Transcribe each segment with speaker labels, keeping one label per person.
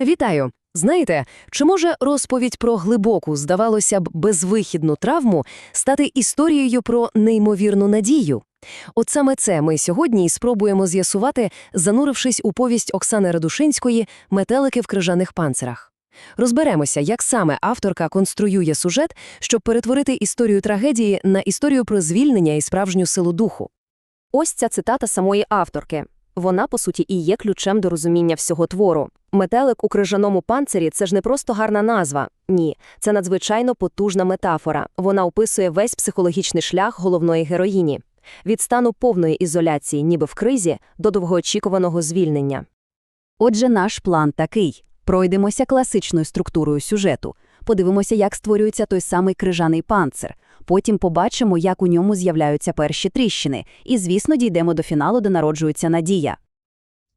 Speaker 1: Вітаю! Знаєте, чи може розповідь про глибоку, здавалося б, безвихідну травму стати історією про неймовірну надію? От саме це ми сьогодні і спробуємо з'ясувати, занурившись у повість Оксани Радушинської «Метелики в крижаних панцирах». Розберемося, як саме авторка конструює сюжет, щоб перетворити історію трагедії на історію про звільнення і справжню силу духу.
Speaker 2: Ось ця цитата самої авторки. Вона, по суті, і є ключем до розуміння всього твору. Метелик у крижаному панцирі це ж не просто гарна назва. Ні, це надзвичайно потужна метафора. Вона описує весь психологічний шлях головної героїні. Від стану повної ізоляції, ніби в кризі, до довгоочікуваного звільнення.
Speaker 3: Отже, наш план такий. Пройдемося класичною структурою сюжету, подивимося, як створюється той самий крижаний панцир, потім побачимо, як у ньому з'являються перші тріщини, і, звісно, дійдемо до фіналу, де народжується надія.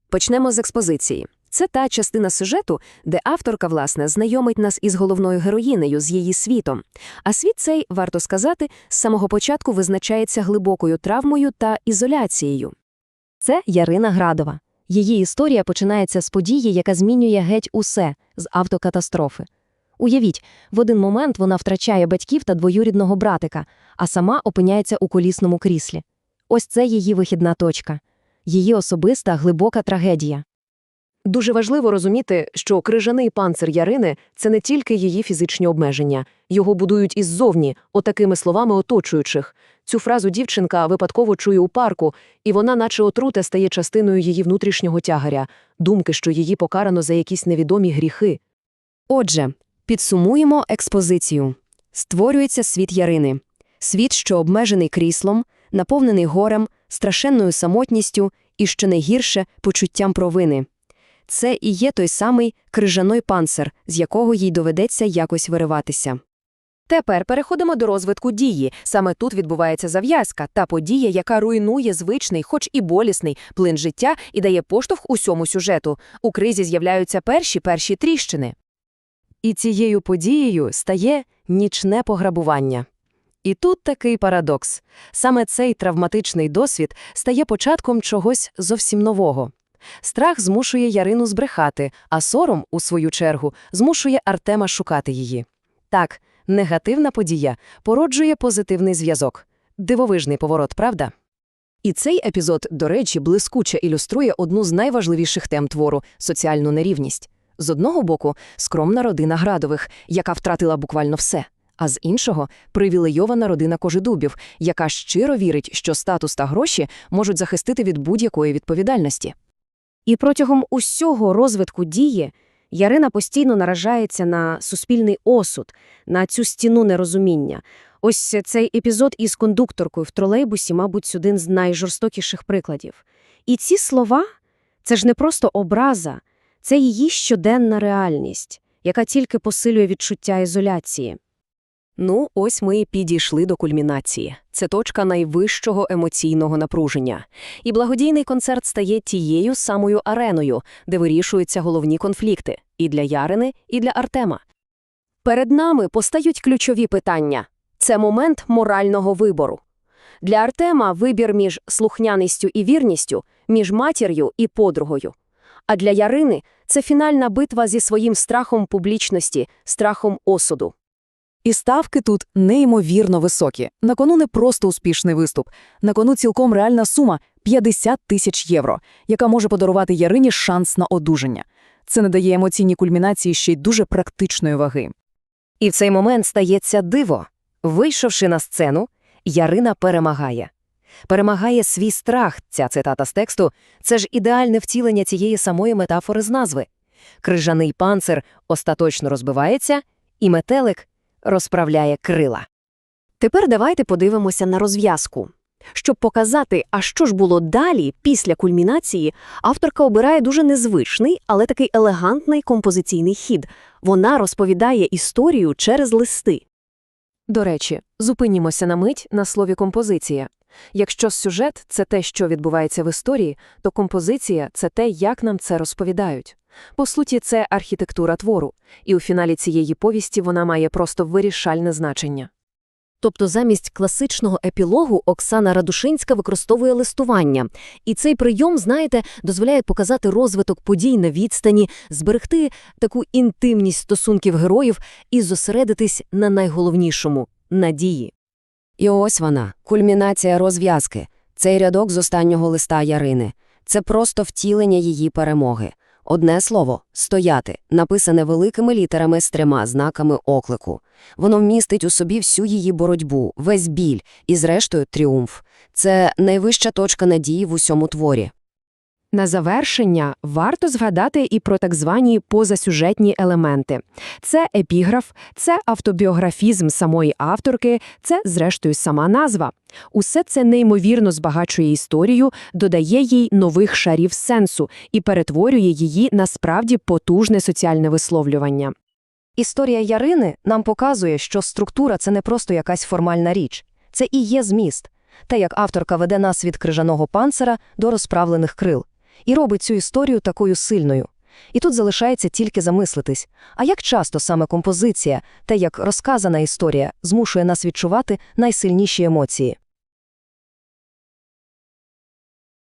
Speaker 1: Почнемо з експозиції. Це та частина сюжету, де авторка, власне, знайомить нас із головною героїнею, з її світом. А світ цей, варто сказати, з самого початку визначається глибокою травмою та ізоляцією. Це Ярина Градова. Її історія починається з події, яка змінює геть усе з автокатастрофи. Уявіть, в один момент вона втрачає батьків та двоюрідного братика, а сама опиняється у колісному кріслі. Ось це її вихідна точка, її особиста глибока трагедія. Дуже важливо розуміти, що крижаний панцир Ярини це не тільки її фізичні обмеження, його будують іззовні, отакими словами оточуючих. Цю фразу дівчинка випадково чує у парку, і вона, наче отрута, стає частиною її внутрішнього тягаря, думки, що її покарано за якісь невідомі гріхи. Отже, підсумуємо експозицію. Створюється світ Ярини. Світ, що обмежений кріслом, наповнений горем, страшенною самотністю і, що найгірше, почуттям провини. Це і є той самий крижаний панцир, з якого їй доведеться якось вириватися.
Speaker 2: Тепер переходимо до розвитку дії. Саме тут відбувається зав'язка, та подія, яка руйнує звичний, хоч і болісний, плин життя і дає поштовх усьому сюжету. У кризі з'являються перші перші тріщини.
Speaker 1: І цією подією стає нічне пограбування. І тут такий парадокс. Саме цей травматичний досвід стає початком чогось зовсім нового. Страх змушує Ярину збрехати, а сором, у свою чергу, змушує Артема шукати її. Так, негативна подія породжує позитивний зв'язок. Дивовижний поворот, правда? І цей епізод, до речі, блискуче ілюструє одну з найважливіших тем твору соціальну нерівність. З одного боку, скромна родина Градових, яка втратила буквально все, а з іншого привілейована родина Кожедубів, яка щиро вірить, що статус та гроші можуть захистити від будь-якої відповідальності.
Speaker 2: І протягом усього розвитку дії Ярина постійно наражається на суспільний осуд, на цю стіну нерозуміння. Ось цей епізод із кондукторкою в тролейбусі, мабуть, один з найжорстокіших прикладів. І ці слова – це ж не просто образа, це її щоденна реальність, яка тільки посилює відчуття ізоляції.
Speaker 1: Ну, ось ми і підійшли до кульмінації. Це точка найвищого емоційного напруження. І благодійний концерт стає тією самою ареною, де вирішуються головні конфлікти і для Ярини, і для Артема. Перед нами постають ключові питання. Це момент морального вибору. Для Артема вибір між слухняністю і вірністю, між матір'ю і подругою. А для Ярини це фінальна битва зі своїм страхом публічності, страхом осуду.
Speaker 4: І ставки тут неймовірно високі. На кону не просто успішний виступ. На кону цілком реальна сума – 50 тисяч євро, яка може подарувати Ярині шанс на одужання. Це надає емоційній кульмінації ще й дуже практичної ваги.
Speaker 1: І в цей момент стається диво. Вийшовши на сцену, Ярина перемагає. Перемагає свій страх, ця цитата з тексту, це ж ідеальне втілення цієї самої метафори з назви. Крижаний панцир остаточно розбивається, і метелик розправляє крила. Тепер давайте подивимося на розв'язку. Щоб показати, а що ж було далі, після кульмінації, авторка обирає дуже незвичний, але такий елегантний композиційний хід. Вона розповідає історію через листи. До речі, зупинімося на мить на слові композиція. Якщо сюжет це те, що відбувається в історії, то композиція це те, як нам це розповідають. По суті, це архітектура твору, і у фіналі цієї повісті вона має просто вирішальне значення.
Speaker 5: Тобто замість класичного епілогу Оксана Радушинська використовує листування. І цей прийом, знаєте, дозволяє показати розвиток подій на відстані, зберегти таку інтимність стосунків героїв і зосередитись на найголовнішому – надії.
Speaker 1: І ось вона, кульмінація розв'язки. Цей рядок з останнього листа Ярини. Це просто втілення її перемоги. Одне слово – стояти, написане великими літерами з трьома знаками оклику. Воно вмістить у собі всю її боротьбу, весь біль і, зрештою, тріумф. Це найвища точка надії в усьому творі.
Speaker 6: На завершення варто згадати і про так звані позасюжетні елементи. Це епіграф, це автобіографізм самої авторки, це, зрештою, сама назва. Усе це неймовірно збагачує історію, додає їй нових шарів сенсу і перетворює її на справді потужне соціальне висловлювання.
Speaker 1: Історія Ярини нам показує, що структура – це не просто якась формальна річ. Це і є зміст. Те, як авторка веде нас від крижаного панцира до розправлених крил. І робить цю історію такою сильною. І тут залишається тільки замислитись, а як часто саме композиція, те, як розказана історія, змушує нас відчувати найсильніші емоції.